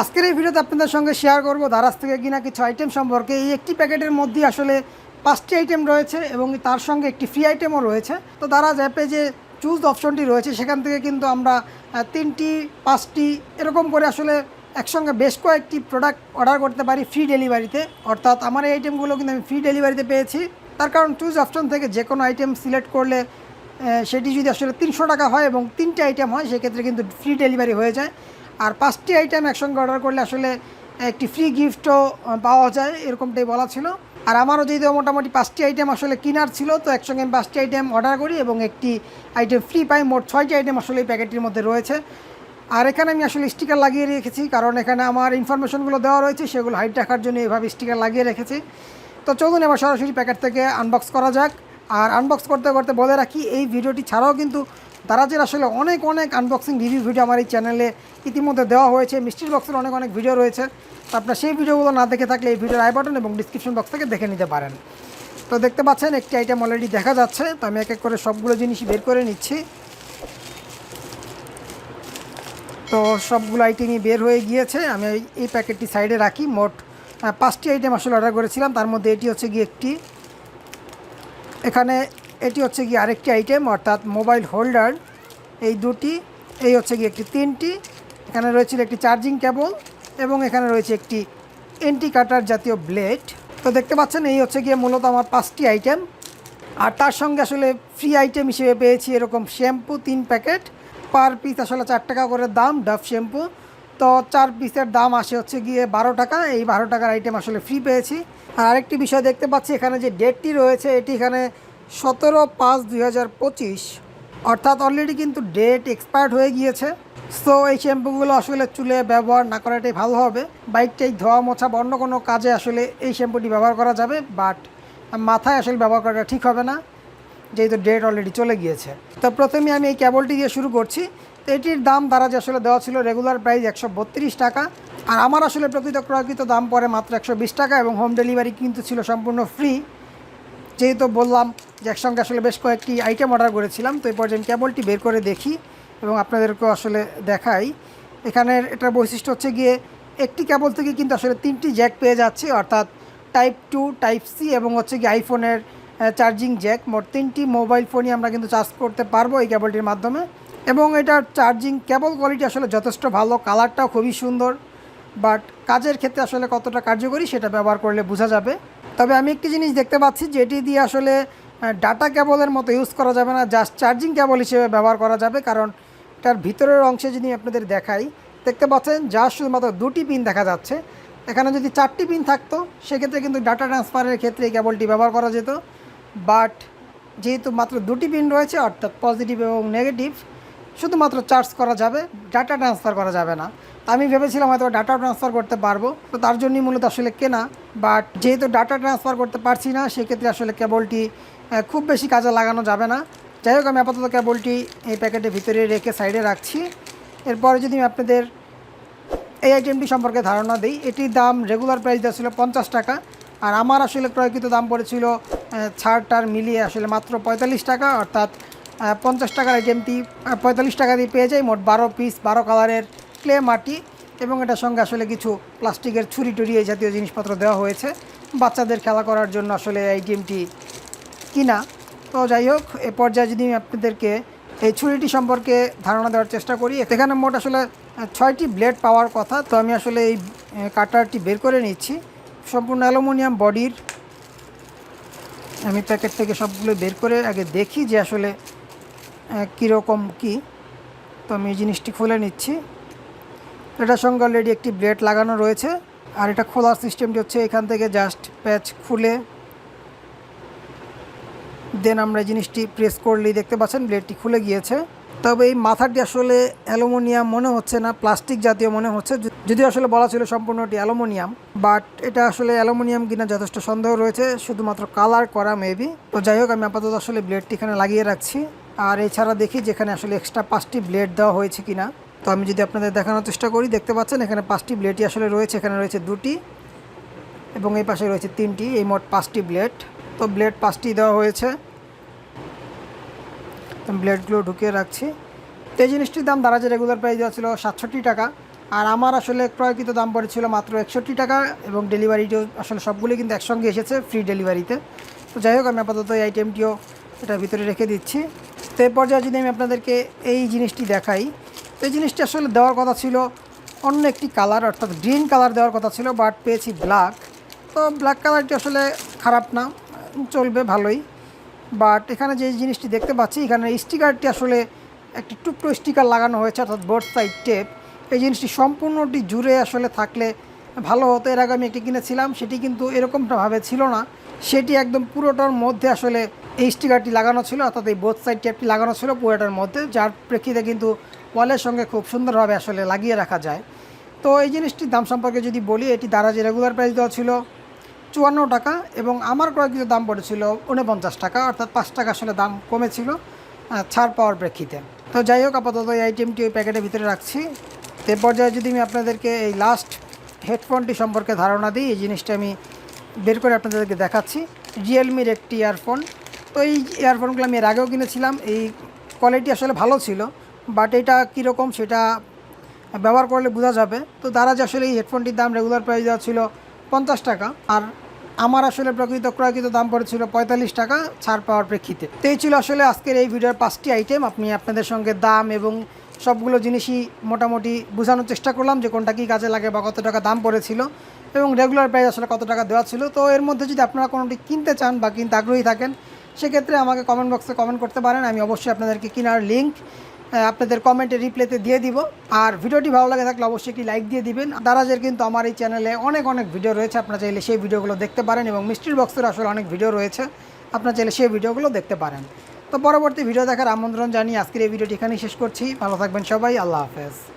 আজকের এই ভিডিওতে আপনাদের সঙ্গে শেয়ার করব দারাজ থেকে কিনা কিছু আইটেম সম্পর্কে। এই একটি প্যাকেটের মধ্যে আসলে পাঁচটি আইটেম রয়েছে এবং তার সঙ্গে একটি ফ্রি আইটেমও রয়েছে। তো দারাজ অ্যাপে যে চুজ অপশনটি রয়েছে, সেখান থেকে কিন্তু আমরা তিনটি, পাঁচটি এরকম করে আসলে একসঙ্গে বেশ কয়েকটি প্রোডাক্ট অর্ডার করতে পারি ফ্রি ডেলিভারিতে অর্থাৎ আমার এই আইটেমগুলো কিন্তু আমি ফ্রি ডেলিভারিতে পেয়েছি। তার কারণ চুজ অপশন থেকে যে কোনো আইটেম সিলেক্ট করলে সেটি যদি আসলে তিনশো টাকা হয় এবং তিনটে আইটেম হয়, সেক্ষেত্রে কিন্তু ফ্রি ডেলিভারি হয়ে যায়। আর পাঁচটি আইটেম একসঙ্গে অর্ডার করলে আসলে একটি ফ্রি গিফটও পাওয়া যায়, এরকমটাই বলা ছিল। আর আমারও যেহেতু মোটামুটি পাঁচটি আইটেম আসলে কেনার ছিল, তো একসঙ্গে আমি পাঁচটি আইটেম অর্ডার করি এবং একটি আইটেম ফ্রি পাই। মোট ছয়টি আইটেম আসলে এই প্যাকেটটির মধ্যে রয়েছে। আর এখানে আমি আসলে স্টিকার লাগিয়ে রেখেছি, কারণ এখানে আমার ইনফরমেশনগুলো দেওয়া রয়েছে, সেগুলো হাইট রাখার জন্য এভাবে স্টিকার লাগিয়ে রেখেছি। তো চলুন এবার সরাসরি প্যাকেট থেকে আনবক্স করা যাক। আর আনবক্স করতে করতে বলে রাখি, এই ভিডিওটি ছাড়াও কিন্তু দারাজের আসলে অনেক অনেক আনবক্সিং রিভিউ ভিডিও আমার এই চ্যানেলে ইতিমধ্যে দেওয়া হয়েছে। মিষ্টির বক্সের অনেক অনেক ভিডিও রয়েছে। তো আপনার সেই ভিডিওগুলো না দেখে থাকলে এই ভিডিওর আই বাটন এবং ডিসক্রিপশন বক্স থেকে দেখে নিতে পারেন। তো দেখতে পাচ্ছেন, একটি আইটেম অলরেডি দেখা যাচ্ছে। তো আমি এক এক করে সবগুলো জিনিস বের করে নিচ্ছি। তো সবগুলো আইটেমই বের হয়ে গিয়েছে। আমি এই- প্যাকেটটি সাইডে রাখি। মোট পাঁচটি আইটেম আসলে অর্ডার করেছিলাম। তার মধ্যে এটি হচ্ছে গিয়ে একটি। এখানে এটি হচ্ছে গিয়ে আরেকটি আইটেম অর্থাৎ মোবাইল হোল্ডার এই দুটি, এই হচ্ছে গিয়ে একটি তিনটি, এখানে রয়েছিল একটি চার্জিং কেবল এবং এখানে রয়েছে একটি এন্টি কাটার জাতীয় ব্লেড তো দেখতে পাচ্ছেন, এই হচ্ছে গিয়ে মূলত আমার পাঁচটি আইটেম আর তার সঙ্গে আসলে ফ্রি আইটেম হিসেবে পেয়েছি এরকম শ্যাম্পু তিন প্যাকেট পার পিস আসলে চার টাকা করে দাম ডাভ শ্যাম্পু তো চার পিসের দাম আসে হচ্ছে গিয়ে বারো টাকা, এই বারো টাকার আইটেম আসলে ফ্রি পেয়েছি। আর আরেকটি বিষয় দেখতে পাচ্ছি, এখানে যে ডেটটি রয়েছে, এটি এখানে সতেরো পাঁচ দুই হাজার পঁচিশ। অর্থাৎ অলরেডি কিন্তু ডেট এক্সপায়ার্ড হয়ে গিয়েছে। সো এই শ্যাম্পুগুলো আসলে চুলে ব্যবহার না করাটাই ভালো হবে। বাইকটাই ধোয়া মোছা বা অন্য কোনো কাজে আসলে এই শ্যাম্পুটি ব্যবহার করা যাবে। বাট মাথায় আসলে ব্যবহার করাটা ঠিক হবে না, যেহেতু ডেট অলরেডি চলে গিয়েছে। তো প্রথমে আমি এই কেবলটি দিয়ে শুরু করছি। তো এটির দাম দ্বারা যে আসলে দেওয়া ছিল রেগুলার প্রাইস একশো বত্রিশ টাকা। আর আমার আসলে প্রকৃত ক্রয়কৃত দাম পড়ে মাত্র একশো বিশ টাকা এবং হোম ডেলিভারি কিন্তু ছিল সম্পূর্ণ ফ্রি যেহেতু বললাম যে একসঙ্গে আসলে বেশ কয়েকটি আইটেম অর্ডার করেছিলাম, তো এই পর্যায়ে আমি কেবলটি বের করে দেখি এবং আপনাদেরকেও আসলে দেখাই। এখানের এটার বৈশিষ্ট্য হচ্ছে গিয়ে একটি কেবল থেকে কিন্তু আসলে তিনটি জ্যাক পেয়ে যাচ্ছে, অর্থাৎ টাইপ টু টাইপ সি এবং হচ্ছে গিয়ে আইফোনের চার্জিং জ্যাক মোট তিনটি মোবাইল ফোনই আমরা কিন্তু চার্জ করতে পারব এই কেবলটির মাধ্যমে। এবং এটার চার্জিং কেবল কোয়ালিটি আসলে যথেষ্ট ভালো কালারটাও খুবই সুন্দর। বাট কাজের ক্ষেত্রে আসলে কতটা কার্যকরী সেটা ব্যবহার করলে বোঝা যাবে। তবে আমি একটি জিনিস দেখতে পাচ্ছি, যেটি দিয়ে আসলে ডাটা কেবলের মতো ইউজ করা যাবে না জাস্ট চার্জিং কেবল হিসেবে ব্যবহার করা যাবে, কারণ এটার ভিতরের অংশে যদি আপনাদের দেখাই, দেখতে পাচ্ছেন যা শুধুমাত্র দুটি পিন দেখা যাচ্ছে। এখানে যদি চারটি পিন থাকতো, সেক্ষেত্রে কিন্তু ডাটা ট্রান্সফারের ক্ষেত্রে এই কেবলটি ব্যবহার করা যেত। বাট যেহেতু মাত্র দুটি পিন রয়েছে, অর্থাৎ পজিটিভ এবং নেগেটিভ শুধুমাত্র চার্জ করা যাবে ডাটা ট্রান্সফার করা যাবে না। আমি ভেবেছিলাম হয়তো ডাটা ট্রান্সফার করতে পারব, তো তার জন্যই মূলত আসলে কেনা। বাট যেহেতু ডাটা ট্রান্সফার করতে পারছি না, সেক্ষেত্রে আসলে কেবলটি খুব বেশি কাজে লাগানো যাবে না। যাই হোক, আমি আপাতত কেবলটি এই প্যাকেটের ভিতরে রেখে সাইডে রাখছি। এরপরে যদি আমি আপনাদের এই আইটেমটি সম্পর্কে ধারণা দিই, এটির দাম রেগুলার প্রাইস দেওয়া ছিল পঞ্চাশ টাকা, আর আমার আসলে ক্রয়কৃত দাম পড়েছিল ছাড়টার মিলিয়ে আসলে মাত্র পঁয়তাল্লিশ টাকা, অর্থাৎ পঞ্চাশ টাকার আইটেমটি পঁয়তাল্লিশ টাকা দিয়ে পেয়ে যাই, মোট বারো পিস বারো কালারের ক্লে মাটি এবং এটার সঙ্গে আসলে কিছু প্লাস্টিকের ছুরি টুরি এই জাতীয় জিনিসপত্র দেওয়া হয়েছে। বাচ্চাদের খেলা করার জন্য আসলে এই আইটেমটি কিনা। তো যাই হোক, এ পর্যায়ে যদি আমি আপনাদেরকে এই ছুরিটি সম্পর্কে ধারণা দেওয়ার চেষ্টা করি, এখানে মোট আসলে ছয়টি ব্লেড পাওয়ার কথা। তো আমি আসলে এই কাটারটি বের করে নিচ্ছি। সম্পূর্ণ অ্যালুমিনিয়াম বডির আমি প্যাকেট থেকে সবগুলো বের করে আগে দেখি যে আসলে কীরকম কি। তো আমি এই জিনিসটি খুলে নিচ্ছি। এটার সঙ্গে অলরেডি একটি ব্লেড লাগানো রয়েছে। আর এটা খোলার সিস্টেমটি হচ্ছে এখান থেকে জাস্ট প্যাচ খুলে দেন আমরা জিনিসটি প্রেস করলেই দেখতে পাচ্ছেন ব্লেডটি খুলে গিয়েছে। তবে এই মাথাটি আসলে অ্যালুমিনিয়াম মনে হচ্ছে না প্লাস্টিক জাতীয় মনে হচ্ছে। য- যদিও আসলে বলা ছিল সম্পূর্ণটি অ্যালুমিনিয়াম বাট এটা আসলে অ্যালুমিনিয়াম কিনা যথেষ্ট সন্দেহ রয়েছে, শুধুমাত্র কালার করা মেবি তো যাই হোক, আমি আপাতত আসলে ব্লেডটি এখানে লাগিয়ে রাখছি। আর এছাড়া দেখি যেখানে আসলে এক্সট্রা পাঁচটি ব্লেড দেওয়া হয়েছে কিনা। তো আমি যদি আপনাদের দেখানোর চেষ্টা করি, দেখতে পাচ্ছেন এখানে পাঁচটি ব্লেডই আসলে রয়েছে, এখানে রয়েছে দুটি এবং এই পাশে রয়েছে তিনটি, এই মোট পাঁচটি ব্লেড। তো ব্লেড পাঁচটি দেওয়া হয়েছে। ব্লেডগুলো ঢুকিয়ে রাখছি। তো এই জিনিসটির দাম দারাজে রেগুলার প্রাইস দেওয়া ছিল সাতষট্টি টাকা। আর আমার আসলে ক্রয়কৃত দাম পড়েছিল মাত্র একষট্টি টাকা এবং ডেলিভারিটিও আসলে সবগুলি কিন্তু একসঙ্গে এসেছে ফ্রি ডেলিভারিতে তো যাই হোক, আমি আপাতত এই আইটেমটিও এটার ভিতরে রেখে দিচ্ছি। তো এর পর্যায়ে যদি আমি আপনাদেরকে এই জিনিসটি দেখাই এই জিনিসটি আসলে দেওয়ার কথা ছিল অন্য একটি কালার, অর্থাৎ গ্রিন কালার দেওয়ার কথা ছিল, বাট পেয়েছি ব্ল্যাক। তো ব্ল্যাক কালারটি আসলে খারাপ না, চলবে ভালোই। বাট এখানে যে জিনিসটি দেখতে পাচ্ছি, এখানে স্টিকারটি আসলে একটি টুকরো স্টিকার লাগানো হয়েছে, অর্থাৎ বোর্ড সাইড টেপ এই জিনিসটি সম্পূর্ণটি জুড়ে আসলে থাকলে ভালো হতো। এর আগে আমি একটি কিনেছিলাম, সেটি কিন্তু এরকমটাভাবে ছিল না। সেটি একদম পুরোটার মধ্যে আসলে এই স্টিকারটি লাগানো ছিল, অর্থাৎ এই বোথ সাইড টেপটি লাগানো ছিল পুরোটার মধ্যে, যার প্রেক্ষিতে কিন্তু ওয়ালের সঙ্গে খুব সুন্দরভাবে আসলে লাগিয়ে রাখা যায়। তো এই জিনিসটির দাম সম্পর্কে যদি বলি, এটি দারাজে রেগুলার প্রাইস দেওয়া ছিল চুয়ান্ন টাকা এবং আমার কয়েকটির দাম পড়েছিল উনপঞ্চাশ টাকা, অর্থাৎ পাঁচ টাকা আসলে দাম কমেছিল ছাড় পাওয়ার প্রেক্ষিতে। তো যাই হোক, আপাতত এই আইটেমটি ওই প্যাকেটের ভিতরে রাখছি। তো পর্যায়ে যদি আমি আপনাদেরকে এই লাস্ট হেডফোনটি সম্পর্কে ধারণা দিই, এই জিনিসটা আমি বের করে আপনাদেরকে দেখাচ্ছি। রিয়েলমির একটি ইয়ারফোন তো এই ইয়ারফোনগুলো আমি এর আগেও কিনেছিলাম, এই কোয়ালিটি আসলে ভালো ছিল। বাট এটা কীরকম সেটা ব্যবহার করলে বোঝা যাবে। তো তারা যে আসলে এই হেডফোনটির দাম রেগুলার প্রাইস দেওয়া ছিল পঞ্চাশ টাকা। আর আমার আসলে প্রকৃত ক্রয়কৃত দাম পড়েছিল পঁয়তাল্লিশ টাকা ছাড় পাওয়ার প্রেক্ষিতে। তো এই ছিল আসলে আজকের এই ভিডিওর পাঁচটি আইটেম আপনি আপনাদের সঙ্গে দাম এবং সবগুলো জিনিসই মোটামুটি বোঝানোর চেষ্টা করলাম যে কোনটা কী কাজে লাগে বা কত টাকা দাম পড়েছিল এবং রেগুলার প্রাইস আসলে কত টাকা দেওয়া ছিল। তো এর মধ্যে যদি আপনারা কোনোটি কিনতে চান বা কিনতে আগ্রহী থাকেন, সেক্ষেত্রে আমাকে কমেন্ট বক্সে কমেন্ট করতে পারেন। আমি অবশ্যই আপনাদেরকে কেনার লিঙ্ক আপনাদের কমেন্টে রিপ্লেতে দিয়ে দিব। আর ভিডিওটি ভালো লাগে থাকলে অবশ্যই একটি লাইক দিয়ে দিবেন। দারাজের কিন্তু আমার এই চ্যানেলে অনেক অনেক ভিডিও রয়েছে। আপনার চাইলে সেই ভিডিওগুলো দেখতে পারেন এবং মিষ্টির বক্সের আসলে অনেক ভিডিও রয়েছে। আপনার চাইলে সেই ভিডিওগুলো দেখতে পারেন। তো পরবর্তী ভিডিও দেখার আমন্ত্রণ জানিয়ে আজকের এই ভিডিওটি এখানেই শেষ করছি। ভালো থাকবেন সবাই। আল্লাহ হাফেজ।